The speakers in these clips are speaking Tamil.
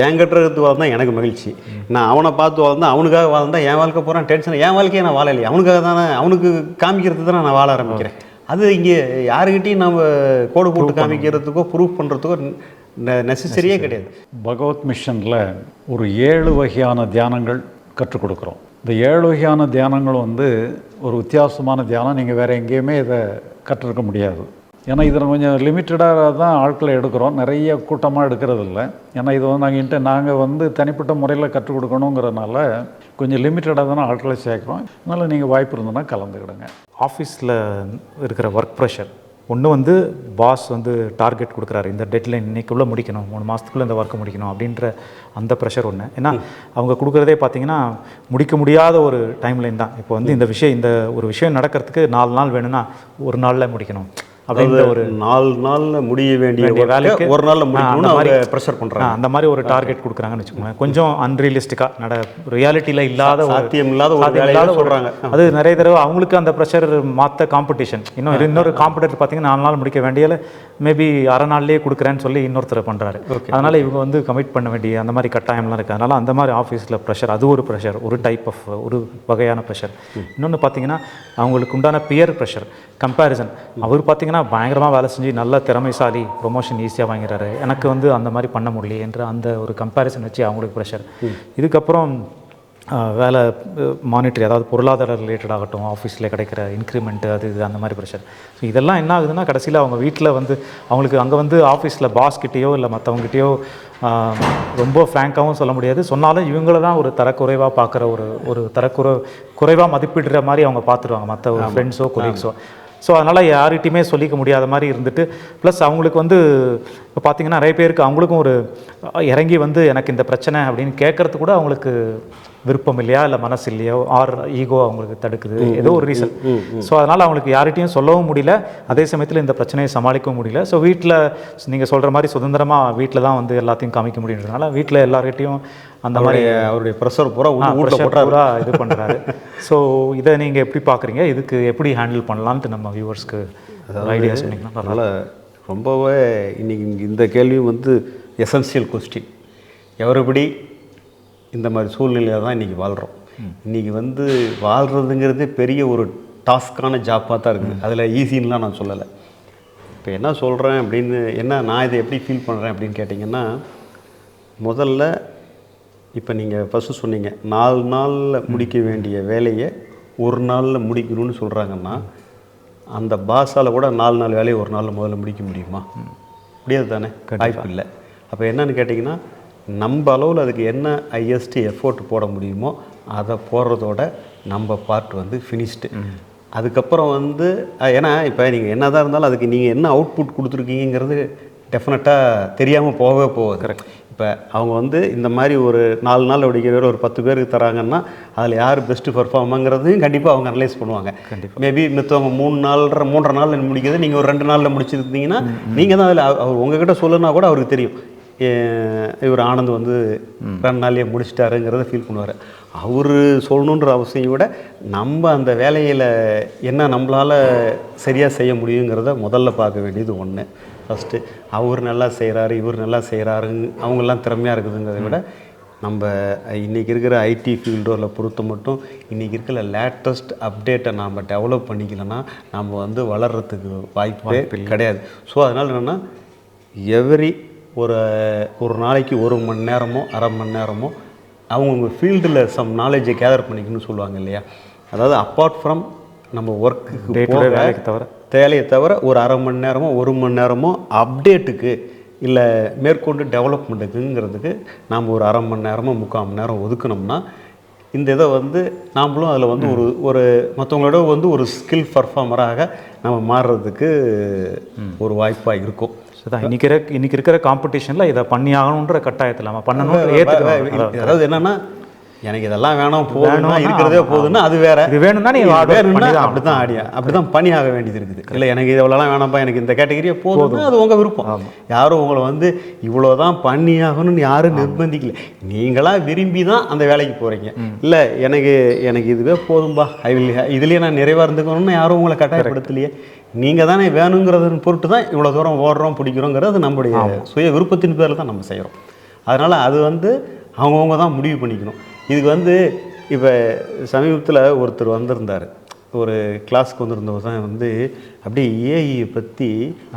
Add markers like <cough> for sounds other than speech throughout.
என்கிட்ட இருந்து வாழ்ந்தா எனக்கு மகிழ்ச்சி. நான் அவனை பார்த்து வாழ்ந்தா அவனுக்காக வாழ்ந்தா என் வாழ்க்கை போகிறான் டென்ஷன் என் வாழ்க்கையை நான் வாழலையே. அவனுக்காக தானே அவனுக்கு காமிக்கிறது தானே நான் வாழ ஆரம்பிக்கிறேன். அது இங்கே யாருக்கிட்டையும் நம்ம கோடு போட்டு காமிக்கிறதுக்கோ ப்ரூஃப் பண்ணுறதுக்கோ நெசசரியே கிடையாது. பகவத் மிஷனில் ஒரு ஏழு வகையான தியானங்கள் கற்றுக் கொடுக்குறோம். இந்த ஏழு வகையான தியானங்கள் வந்து ஒரு வித்தியாசமான தியானம். நீங்கள் வேறு எங்கேயுமே இதை கற்றுருக்க முடியாது. ஏன்னா இதில் கொஞ்சம் லிமிட்டடாக தான் ஆட்களை எடுக்கிறோம். நிறைய கூட்டமாக எடுக்கிறது இல்லை ஏன்னா இது வந்து நாங்கள் இன்ட்டு நாங்கள் வந்து தனிப்பட்ட முறையில் கற்றுக் கொடுக்கணுங்கிறனால கொஞ்சம் லிமிட்டடாக தானே ஆட்களை சேர்க்குறோம். அதனால் நீங்கள் வாய்ப்பு இருந்ததுன்னா கலந்துக்கிடுங்க. ஆஃபீஸில் இருக்கிற ஒர்க் ப்ரெஷர் ஒன்று வந்து பாஸ் வந்து டார்கெட் கொடுக்குறாரு. இந்த டெட்லைன் இன்னைக்குள்ளே முடிக்கணும். மூணு மாதத்துக்குள்ளே இந்த ஒர்க்கை முடிக்கணும் அப்படின்ற அந்த ப்ரெஷர் ஒன்று ஏன்னா அவங்க கொடுக்குறதே பார்த்தீங்கன்னா முடிக்க முடியாத ஒரு டைம்லைன் தான். இப்போ வந்து இந்த விஷயம் இந்த ஒரு விஷயம் நடக்கிறதுக்கு நாலு நாள் வேணும்னா ஒரு நாளில் முடிக்கணும். அப்படின்ற ஒரு நாலு நாள்ல முடிய வேண்டிய வேலைக்கு ஒரு நாள்ல அந்த அவங்க மாதிரி- ப்ரெஷர் ஆ, பண்றாங்க. அந்த மாதிரி ஒரு டார்கெட் கொடுக்குறாங்கன்னு வச்சுக்கோங்களேன். கொஞ்சம் அன்ரியலிஸ்டிக்காக நட ரியாலிட்டியில் இல்லாத சாத்தியம் இல்லாத ஒரு இல்லாத சொல்றாங்க. அது நிறைய தடவை அவங்களுக்கு அந்த ப்ரெஷர் மாற்ற காம்படிஷன் இன்னும் இன்னொரு காம்படிட்டர் பார்த்தீங்கன்னா நாலு நாள் முடிக்க வேண்டியல மேபி அரை நாள்லேயே கொடுக்குறேன்னு சொல்லி இன்னொருத்தர் பண்ணுறாரு அதனால் இவங்க வந்து கமிட் பண்ண வேண்டிய அந்த மாதிரி கட்டாயம்லாம் இருக்குது அதனால் அந்த மாதிரி ஆஃபீஸில் ப்ரெஷர் அது ஒரு ப்ரெஷர் ஒரு டைப் ஆஃப் ஒரு வகையான ப்ரெஷர் இன்னொன்று பார்த்தீங்கன்னா அவங்களுக்கு உண்டான பியர் ப்ரெஷர் கம்பேரிசன் அவர் பார்த்தீங்கன்னா பயங்கரமாக வேலை செஞ்சு நல்ல திறமைசாலி ப்ரொமோஷன் ஈஸியாக வாங்கிறாரு. எனக்கு வந்து அந்த மாதிரி பண்ண முடியல என்ற அந்த ஒரு கம்பேரிசன் வச்சு அவங்களுக்கு ப்ரெஷர் இதுக்கப்புறம் வேலை மானிட்டரி அதாவது பொருளாதார ரிலேட்டட் ஆகட்டும் ஆஃபீஸில் கிடைக்கிற இன்க்ரிமெண்ட் அது இது அந்த மாதிரி ப்ரெஷர் ஸோ இதெல்லாம் என்ன ஆகுதுன்னா கடைசியில் அவங்க வீட்டில் வந்து அவங்களுக்கு அங்கே வந்து ஆஃபீஸில் பாஸ்கிட்டேயோ இல்லை மற்றவங்ககிட்டயோ ரொம்ப ஃப்ராங்காகவும் சொல்ல முடியாது. சொன்னாலும் இவங்கள தான் ஒரு தரக்குறைவாக பார்க்குற ஒரு ஒரு தரக்குறை குறைவாக மதிப்பிடுற மாதிரி அவங்க பார்த்துருவாங்க மற்ற ஒரு ஃப்ரெண்ட்ஸோ கொலீக்ஸோ ஸோ அதனால் யார்கிட்டையுமே சொல்லிக்க முடியாத மாதிரி இருந்துட்டு ப்ளஸ் அவங்களுக்கு வந்து இப்போ பார்த்தீங்கன்னா நிறைய பேருக்கு அவங்களுக்கும் ஒரு இறங்கி வந்து எனக்கு இந்த பிரச்சனை அப்படின்னு கேட்குறது கூட அவங்களுக்கு விருப்பம் இல்லையா இல்லை மனசு இல்லையோ ஆர் ஈகோ அவங்களுக்கு தடுக்குது. ஏதோ ஒரு ரீசன் ஸோ அதனால் அவங்களுக்கு யார்கிட்டையும் சொல்லவும் முடியல. அதே சமயத்தில் இந்த பிரச்சனையை சமாளிக்கவும் முடியல. ஸோ வீட்டில் நீங்கள் சொல்கிற மாதிரி சுதந்திரமாக வீட்டில் தான் வந்து எல்லாத்தையும் காமிக்க முடியுன்றதுனால வீட்டில் எல்லார்கிட்டையும் அந்த மாதிரி அவருடைய ப்ரெஷர் பூரா பூரா இது பண்ணுறாரு ஸோ <laughs> இதை நீங்கள் எப்படி பார்க்குறீங்க? இதுக்கு எப்படி ஹேண்டில் பண்ணலான்ட்டு நம்ம வியூவர்ஸ்க்கு ஐடியா சொன்னீங்கன்னா அதனால் ரொம்பவே இன்னைக்கு இங்க இந்த கேள்வியும் வந்து எசென்சியல் கொஸ்டின் எவரிபடி இந்த மாதிரி சூழ்நிலையில் தான் இன்றைக்கி வாழ்கிறோம் இன்றைக்கி வந்து வாழ்கிறதுங்கிறதே பெரிய ஒரு டாஸ்க்கான ஜாப்பாக தான் இருக்குது அதில் ஈஸின்லாம் நான் சொல்லலை. இப்போ என்ன சொல்கிறேன் அப்படின்னு என்ன நான் இதை எப்படி ஃபீல் பண்ணுறேன் அப்படின்னு கேட்டிங்கன்னா முதல்ல இப்போ நீங்கள் ஃபஸ்ட்டு சொன்னீங்க நாலு நாளில் முடிக்க வேண்டிய வேலையை ஒரு நாளில் முடிக்கணும்னு சொல்கிறாங்கன்னா அந்த பாஸால் கூட நாலு நாள் வேலையை ஒரு நாளில் முதல்ல முடிக்க முடியுமா? முடியாது தானே? வாய்ப்பு இல்லை அப்போ என்னன்னு கேட்டிங்கன்னா நம்ம அளவில் அதுக்கு என்ன ஹையஸ்ட் எஃபோர்ட் போட முடியுமோ அதை போடுறதோட நம்ம பார்ட் வந்து ஃபினிஷ்டு அதுக்கப்புறம் வந்து ஏன்னா இப்போ நீங்கள் என்ன தான் இருந்தாலும் அதுக்கு நீங்கள் என்ன அவுட்புட் கொடுத்துருக்கீங்கிறது டெஃபினட்டாக தெரியாமல் போகவே போகுது. கரெக்ட் இப்போ அவங்க வந்து இந்த மாதிரி ஒரு நாலு நாள் படிக்கிற ஒரு பத்து பேருக்கு தராங்கன்னா அதில் யார் பெஸ்ட்டு பர்ஃபார்மாங்கிறதையும் கண்டிப்பாக அவங்க அனலைஸ் பண்ணுவாங்க. கண்டிப்பாக மேபி மித்தவங்க மூணு நாலரை மூன்றரை நாளில் முடிக்கிறது நீங்கள் ஒரு ரெண்டு நாளில் முடிச்சிருந்தீங்கன்னா நீங்கள் தான் அதில் அவர் உங்ககிட்ட சொல்லுனா கூட அவருக்கு தெரியும். இவர் ஆனந்த் வந்து ரெண்டு நாள்லயே முடிச்சிட்டாருங்கிறத ஃபீல் பண்ணுவார். அவர் சொல்லணுன்ற அவசியம் விட நம்ம அந்த வேலையில் என்ன நம்மளால் சரியாக செய்ய முடியுங்கிறத முதல்ல பார்க்க வேண்டியது ஒன்று ஃபஸ்ட்டு அவர் நல்லா செய்கிறாரு இவர் நல்லா செய்கிறாருங்க அவங்கெல்லாம் திறமையாக இருக்குதுங்கிறத விட நம்ம இன்றைக்கி இருக்கிற ஐடி ஃபீல்டோவில் பொறுத்த மட்டும் இன்றைக்கி இருக்கிற லேட்டஸ்ட் அப்டேட்டை நாம் டெவலப் பண்ணிக்கலன்னா நம்ம வந்து வளர்கிறதுக்கு வாய்ப்பே கிடையாது. ஸோ அதனால் என்னென்னா எவ்ரி ஒரு ஒரு நாளைக்கு ஒரு மணி நேரமோ அரை மணி நேரமோ அவங்கவுங்க ஃபீல்டில் சம் நாலேஜை கேதர் பண்ணிக்கணும்னு சொல்லுவாங்க இல்லையா? அதாவது அப்பார்ட் ஃப்ரம் நம்ம day வேலைக்கு தவிர. தேவையை தவிர ஒரு அரை மணி நேரமோ ஒரு மணி நேரமோ அப்டேட்டுக்கு இல்லை மேற்கொண்டு டெவலப்மெண்ட்டுக்குங்கிறதுக்கு நாம் ஒரு அரை மணி நேரமோ முக்கால் மணி நேரம் ஒதுக்குனோம்னா இந்த இதை வந்து நாமளும் அதில் வந்து ஒரு ஒரு மற்றவங்களோட வந்து ஒரு ஸ்கில் பர்ஃபார்மராக நம்ம மாறுறதுக்கு ஒரு வாய்ப்பாக இருக்கும். அதுதான் இன்னைக்கு இருக்க இன்னைக்கு இருக்கிற காம்படிஷனில் இதை பண்ணி ஆகணுன்ற கட்டாயத்தில் நம்ம பண்ணணும் அதாவது என்னன்னா எனக்கு இதெல்லாம் வேணும் வேணும்னா இருக்கிறதே போதுன்னா அது வேற. இது வேணும்னா நீ வேணும்னா அப்படி தான் ஆடியா அப்படி தான் பண்ணி ஆக வேண்டியது இருக்குது இல்லை எனக்கு இவ்வளோலாம் வேணாம்ப்பா எனக்கு இந்த கேட்டகரியே போதும்னா அது உங்கள் விருப்பம். யாரும் உங்களை வந்து இவ்வளோ தான் பண்ணி ஆகணும்னு யாரும் நிர்பந்திக்கல. நீங்களா விரும்பி தான் அந்த வேலைக்கு போகிறீங்க இல்லை எனக்கு எனக்கு இதுவே போதும்பா. ஐ வில் இதுலேயே நான் நிறைவாக இருந்துக்கணும்னு யாரும் உங்களை கட்டாயப்படுத்தலையே. நீங்கள் தானே வேணுங்கிறதன் பொருட்டு தான் இவ்வளோ தூரம் ஓடுறோம் பிடிக்கிறோங்கிறது நம்முடைய சுய விருப்பத்தின் பேரில் தான் நம்ம செய்கிறோம் அதனால் அது வந்து அவங்கவுங்க தான் முடிவு பண்ணிக்கணும். இதுக்கு வந்து இப்போ சமீபத்தில் ஒருத்தர் வந்திருந்தார். ஒரு கிளாஸ்க்கு வந்திருந்தவர் தான் வந்து அப்படியே ஏஐயை பற்றி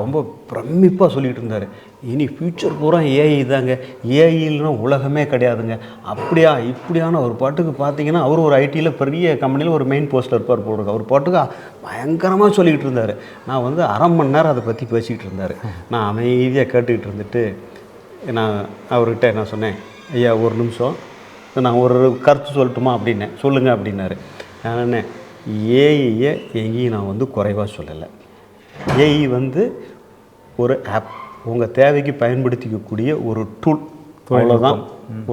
ரொம்ப பிரமிப்பாக சொல்லிகிட்டு இருந்தார். இனி ஃப்யூச்சர் பூரா ஏஐ தாங்க. ஏஐ இல்லைன்னா உலகமே கிடையாதுங்க. அப்படியா இப்படியான ஒரு பாட்டுக்கு பார்த்தீங்கன்னா அவர் ஒரு ஐடியில் பெரிய கம்பெனியில் ஒரு மெயின் போஸ்டில் இருப்பார் போடுறது அவர் பாட்டுக்கு பயங்கரமாக சொல்லிக்கிட்டு இருந்தார். நான் வந்து அரை மணி நேரம் அதை பற்றி பேசிக்கிட்டு இருந்தார். நான் அமைதியாக கேட்டுக்கிட்டு இருந்துட்டு நான் அவர்கிட்ட என்ன சொன்னேன் ஐயா ஒரு நிமிஷம். நான் ஒரு கருத்து சொல்லட்டுமா அப்படின்னேன் சொல்லுங்கள் அப்படின்னாரு. நான் என்ன ஏஐயை எங்கேயும் நான் வந்து குறைவாக சொல்லலை. ஏஐ வந்து ஒரு ஆப் உங்கள் தேவைக்கு பயன்படுத்திக்கக்கூடிய ஒரு டூல் அவ்வளோதான்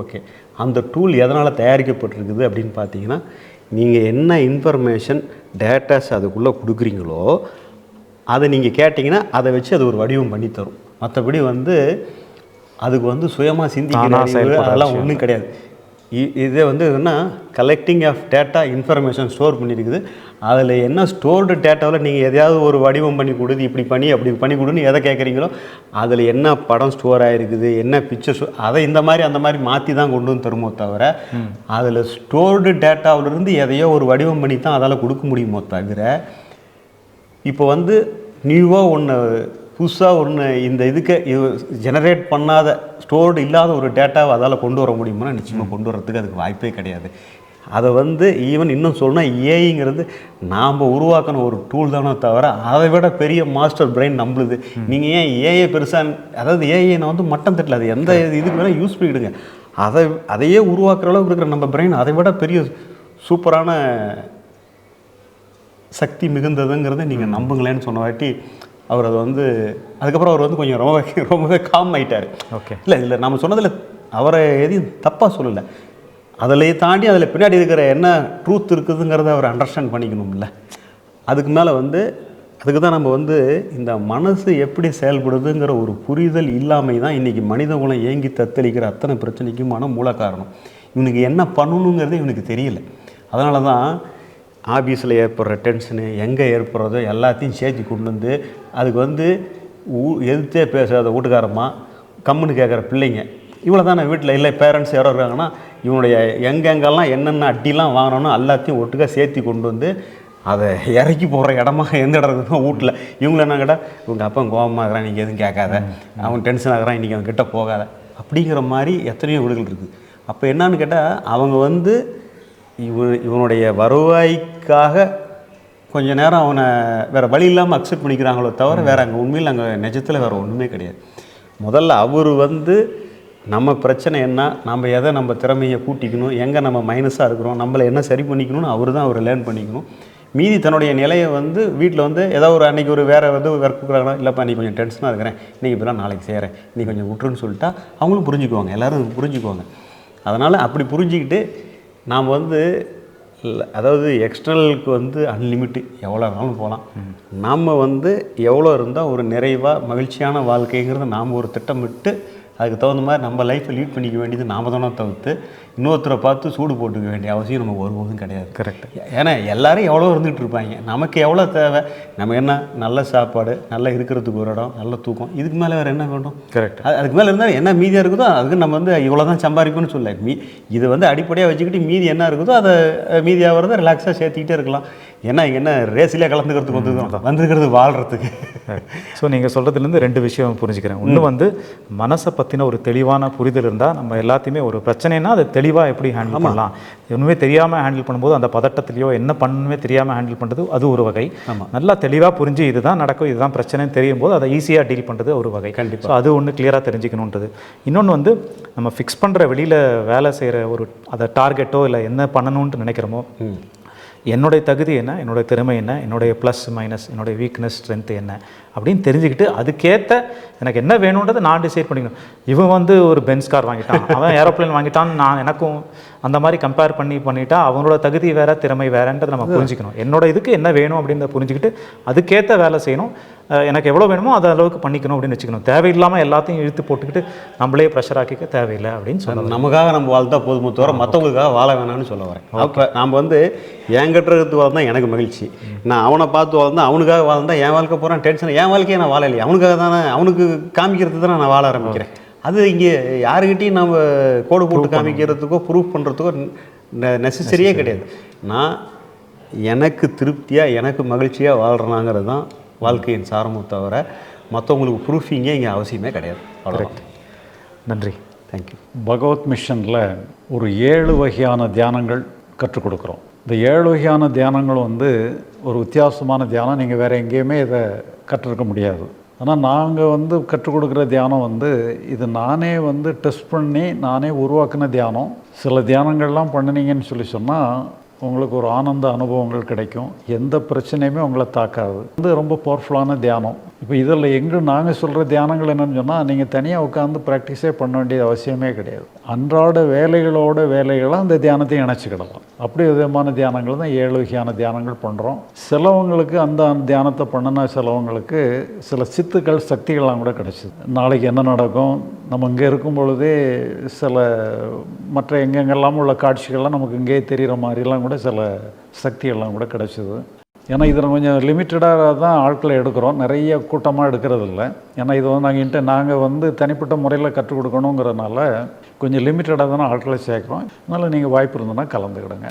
ஓகே அந்த டூல் எதனால் தயாரிக்கப்பட்டிருக்குது அப்படின்னு பார்த்தீங்கன்னா நீங்கள் என்ன இன்ஃபர்மேஷன் டேட்டாஸ் அதுக்குள்ளே கொடுக்குறீங்களோ அதை நீங்கள் கேட்டிங்கன்னா அதை வச்சு அது ஒரு வடிவம் பண்ணி தரும் மற்றபடி வந்து அதுக்கு வந்து சுயமாக சிந்திக்கிற அதெல்லாம் ஒன்றும் கிடையாது. இதே வந்து என்ன collecting of data information store பண்ணியிருக்குது அதில் என்ன ஸ்டோர்டு டேட்டாவில் நீங்கள் எதையாவது ஒரு வடிவம் பண்ணி கொடுது இப்படி பண்ணி அப்படி பண்ணி கொடுன்னு எதை கேட்குறீங்களோ அதில் என்ன படம் ஸ்டோர் ஆகிருக்குது என்ன பிக்சர்ஸ் அதை இந்த மாதிரி அந்த மாதிரி மாற்றி தான் கொண்டு வந்து தருமோ தவிர அதில் ஸ்டோர்டு டேட்டாவிலிருந்து எதையோ ஒரு வடிவம் பண்ணி தான் அதால் கொடுக்க முடியுமோ தவிர இப்போ வந்து நியூவாக ஒன்று புதுசாக ஒன்று இந்த இதுக்கு ஜெனரேட் பண்ணாத ஸ்டோர்டு இல்லாத ஒரு டேட்டாவை அதால் கொண்டு வர முடியுமா நிச்சயமாக கொண்டு வரதுக்கு அதுக்கு வாய்ப்பே கிடையாது. அதை வந்து ஈவன் இன்னும் சொல்லணும்னா ஏஐங்கிறது நாம் உருவாக்கின ஒரு டூல் தானே தவிர அதை விட பெரிய மாஸ்டர் பிரெயின் நம்மளுது. நீங்கள் ஏன் ஏஐ பெருசாக அதாவது ஏஐ நான் வந்து மட்டம் தட்டல அது எந்த இதுக்கு வேணால் யூஸ் பண்ணிக்கிடுங்க. அதை அதையே உருவாக்குற அளவுக்கு இருக்கிற நம்ம பிரெயின் அதை விட பெரிய சூப்பரான சக்தி மிகுந்ததுங்கிறத நீங்கள் நம்புங்களேன்னு சொன்ன வாட்டி அவர் அதை வந்து அதுக்கப்புறம் அவர் வந்து கொஞ்சம் ரொம்ப <laughs> ரொம்பவே காம் ஆயிட்டார். ஓகே இல்லை இல்லை நம்ம சொன்னதில் அவரை எதையும் தப்பாக சொல்லலை. அதில் தாண்டி அதில் பின்னாடி இருக்கிற என்ன ட்ரூத் இருக்குதுங்கிறத அவர் அண்டர்ஸ்டாண்ட் பண்ணிக்கணும்ல. அதுக்கு மேலே வந்து அதுக்கு தான் நம்ம வந்து இந்த மனசு எப்படி செயல்படுதுங்கிற ஒரு புரிதல் இல்லாமை தான் இன்றைக்கி மனித குலம் ஏங்கி தத்தளிக்கிற அத்தனை பிரச்சனைக்குமான மூல காரணம். இவனுக்கு என்ன பண்ணணுங்கிறதே இவனுக்கு தெரியல. அதனால தான் ஆஃபீஸில் ஏற்படுற டென்ஷனு எங்கே ஏற்படுறதோ எல்லாத்தையும் சேர்த்து கொண்டு வந்து அதுக்கு வந்து ஊ எதிர்த்தே பேசாத வீட்டுக்காரம்மா கம்முன்னு கேட்குற பிள்ளைங்க. இவ்வளோ தானே வீட்டில் இல்லை பேரண்ட்ஸ் யாரோ இருக்காங்கன்னா இவனுடைய எங்கெங்கெல்லாம் என்னென்ன அட்டிலாம் வாங்கணும்னு எல்லாத்தையும் ஒட்டுக்கா சேர்த்தி கொண்டு வந்து அதை இறக்கி போடுற இடமா எந்த இடம் இருக்குதோ வீட்டில். இவங்கள என்ன கேட்டால் இவங்க அப்பா கோபமாக இருக்கிறான் நீங்கள் எதுவும் கேட்காத. அவன் டென்ஷன் ஆகிறான் இன்றைக்கி அவன் கிட்ட போகாத. அப்படிங்கிற மாதிரி எத்தனையோ வீடுகள் இருக்குது அப்போ என்னான்னு கேட்டால் அவங்க வந்து இவ இவனுடைய வருவாய்க்காக கொஞ்ச நேரம் அவனை வேறு வழி இல்லாமல் அக்செப்ட் பண்ணிக்கிறாங்களோ தவிர வேறு அங்கே உண்மையில் அங்கே நிஜத்தில் வேறு ஒன்றுமே கிடையாது. முதல்ல அவர் வந்து நம்ம பிரச்சனை என்ன? நம்ம எதை நம்ம திறமையை கூட்டிக்கணும்? எங்கே நம்ம மைனஸாக இருக்கிறோம்? நம்மளை என்ன சரி பண்ணிக்கணும்னு அவர் தான் அவர் லேர்ன் பண்ணிக்கணும். மீதி தன்னுடைய நிலையை வந்து வீட்டில் வந்து ஏதோ ஒரு அன்றைக்கி ஒரு வேறு வந்து ஒர்க் கொடுக்குறாங்கன்னா இல்லைப்பா நீ கொஞ்சம் டென்ஷனாக இருக்கிறேன். இன்றைக்கி இப்போலாம் நாளைக்கு செய்கிறேன் நீ கொஞ்சம் விட்டுருன்னு சொல்லிட்டா அவங்களும் புரிஞ்சுக்குவாங்க. எல்லோரும் புரிஞ்சுக்குவாங்க. அதனால் அப்படி புரிஞ்சுக்கிட்டு நாம் வந்து இல்லை அதாவது எக்ஸ்டர்னலுக்கு வந்து அன்லிமிட்டு எவ்வளோ வேணாலும் போகலாம் நாம் வந்து எவ்வளோ இருந்தால் ஒரு நிறைவாக மகிழ்ச்சியான வாழ்க்கைங்கிறத நாம் ஒரு திட்டமிட்டு அதுக்கு தகுந்த மாதிரி நம்ம லைஃப்பை லீட் பண்ணிக்க வேண்டியது நாம தானே தவிர்த்து இன்னொருத்தரை பார்த்து சூடு போட்டுக்க வேண்டிய அவசியம் நமக்கு ஒருபோதும் கிடையாது. கரெக்ட் ஏன்னா எல்லாரும் எவ்வளோ இருந்துகிட்டு இருப்பாங்க. நமக்கு எவ்வளோ தேவை? நம்ம என்ன நல்ல சாப்பாடு நல்லா இருக்கிறதுக்கு ஒரு இடம் நல்ல தூக்கம் இதுக்கு மேலே வேறு என்ன வேண்டும்? கரெக்ட் அது அதுக்கு மேலே இருந்தால் என்ன மீதியாக இருக்குதோ அதுக்கு நம்ம வந்து இவ்வளோ தான் சம்பாதிக்கணும்னு சொல்ல மீ இது வந்து அடிப்படையாக வச்சுக்கிட்டு மீதி என்ன இருக்குதோ அதை மீதியாக வரதை ரிலாக்ஸாக சேர்த்துக்கிட்டே இருக்கலாம். ஏன்னா இங்க என்ன ரேஸிலே கலந்துக்கிறதுக்கு வந்துருக்கோம் வந்திருக்கிறது வாழ்கிறதுக்கு ஸோ நீங்கள் சொல்கிறதுலேருந்து ரெண்டு விஷயம் புரிஞ்சுக்கிறேன். ஒன்று வந்து மனசை பற்றின ஒரு தெளிவான புரிதல் இருந்தால் நம்ம எல்லாத்தையுமே ஒரு பிரச்சனைனா அதை தெளிவாக எப்படி ஹேண்டில் பண்ணலாம்? ஒன்றுமே தெரியாமல் ஹேண்டில் பண்ணும்போது அந்த பதட்டத்திலையோ என்ன பண்ணணுமே தெரியாமல் ஹேண்டில் பண்ணுறது அது ஒரு வகை. நல்லா தெளிவாக புரிஞ்சு இதுதான் நடக்கும் இதுதான் பிரச்சனைன்னு தெரியும் போது அதை ஈஸியாக டீல் பண்ணுறது ஒரு வகை. கண்டிப்பா. ஸோ அது ஒன்று கிளியராக தெரிஞ்சுக்கணுன்றது. இன்னொன்று வந்து நம்ம ஃபிக்ஸ் பண்ணுற வெளியில் வேலை செய்கிற ஒரு அதை டார்கெட்டோ இல்லை என்ன பண்ணணும்னு நினைக்கிறோமோ என்னுடைய தகுதி என்ன? என்னுடைய திறமை என்ன? என்னுடைய ப்ளஸ் மைனஸ் என்னுடைய வீக்னஸ் ஸ்ட்ரென்த் என்ன? அப்படின்னு தெரிஞ்சுக்கிட்டு அதுக்கேற்ற எனக்கு என்ன வேணுன்றதை நான் டிசைட் பண்ணிக்கணும். இவன் வந்து ஒரு பென்ஸ் கார் வாங்கிட்டான். அவன் ஏரோப்ளேன் வாங்கிட்டான் நான் எனக்கும் அந்த மாதிரி கம்பேர் பண்ணி பண்ணிட்டா அவனோட தகுதி வேற திறமை வேறன்றதை நம்ம புரிஞ்சுக்கணும். என்னோட இதுக்கு என்ன வேணும் அப்படின்றத புரிஞ்சுக்கிட்டு அதுக்கேற்ற வேலை செய்யணும். எனக்கு எவ்வளோ வேணுமோ அது அளவுக்கு பண்ணிக்கணும் அப்படின்னு வச்சுக்கணும். தேவையில்லாமல் எல்லாத்தையும் இழுத்து போட்டுக்கிட்டு நம்மளே ப்ரெஷர் ஆக்கிக்க தேவையில்லை அப்படின்னு சொல்லலாம் நமக்காக நம்ம வாழ்ந்தா போதுமோ தவிர மற்றவங்களுக்காக வாழ வேணாம்னு சொல்ல வரேன். அப்போ நாம் வந்து என்கிட்ட இருக்கிறது வாழ்ந்தா எனக்கு மகிழ்ச்சி. நான் அவனை பார்த்து வாழ்ந்தா அவனுக்காக வாழ்ந்தா என் வாழ்க்கை போகிறான் டென்ஷன் என் வாழ்க்கையை நான் வாழலையே. அவனுக்காக தானே அவனுக்கு காமிக்கிறது தானே நான் வாழ ஆரம்பிக்கிறேன். அது இங்கே யாருக்கிட்டையும் நம்ம கோடு போட்டு காமிக்கிறதுக்கோ ப்ரூஃப் பண்ணுறதுக்கோ நெசசரியே கிடையாது. நான் எனக்கு திருப்தியாக எனக்கு மகிழ்ச்சியாக வாழ்கிறேனாங்கிறது தான் வாழ்க்கையின் சாரமும் தவிர மற்றவங்களுக்கு ப்ரூஃபிங்கே இங்கே அவசியமே கிடையாது. கரெக்ட் நன்றி. தேங்க்யூ பகவத் மிஷனில் ஒரு ஏழு வகையான தியானங்கள் கற்றுக் கொடுக்குறோம். இந்த ஏழு வகையான தியானங்கள் வந்து ஒரு வித்தியாசமான தியானம். நீங்கள் வேறு எங்கேயுமே இதை கற்றுருக்க முடியாது. ஆனால் நாங்கள் வந்து கற்றுக் கொடுக்குற தியானம் வந்து இது நானே வந்து டெஸ்ட் பண்ணி நானே உருவாக்கின தியானம். சில தியானங்கள்லாம் பண்ணினீங்கன்னு சொல்லி சொன்னால் உங்களுக்கு ஒரு ஆனந்த அனுபவங்கள் கிடைக்கும். எந்த பிரச்சனையுமே உங்களை தாக்காது. வந்து ரொம்ப பவர்ஃபுல்லான தியானம். இப்போ இதில் எங்கே நாங்கள் சொல்கிற தியானங்கள் என்னென்னு சொன்னால் நீங்கள் தனியாக உட்காந்து ப்ராக்டிஸே பண்ண வேண்டிய அவசியமே கிடையாது. அன்றாட வேலைகளோட வேலைகளை அந்த தியானத்தையும் இணைச்சிக்கிடலாம். அப்படி விதமான தியானங்கள் தான் ஏழு வகையான தியானங்கள் பண்ணுறோம் சிலவங்களுக்கு அந்த தியானத்தை பண்ணின சிலவங்களுக்கு சில சித்துக்கள் சக்திகள்லாம் கூட கிடச்சிது. நாளைக்கு என்ன நடக்கும்? நம்ம இங்கே இருக்கும் பொழுதே சில மற்ற எங்கெங்கெல்லாம் உள்ள காட்சிகள்லாம் நமக்கு இங்கேயே தெரிகிற மாதிரிலாம் கூட சில சக்திகள்லாம் கூட கிடச்சிது. ஏன்னா இதில் கொஞ்சம் லிமிட்டடாக தான் ஆட்களை எடுக்கிறோம். நிறைய கூட்டமாக எடுக்கிறது இல்லை ஏன்னா இது வந்து நாங்கள் இன்ட்டு நாங்கள் வந்து தனிப்பட்ட முறையில் கற்றுக் கொடுக்கணுங்கிறனால கொஞ்சம் லிமிட்டடாக தானே ஆட்களை சேர்க்குறோம். அதனால் நீங்கள் வாய்ப்பு இருந்ததுன்னா கலந்துக்கிடுங்க.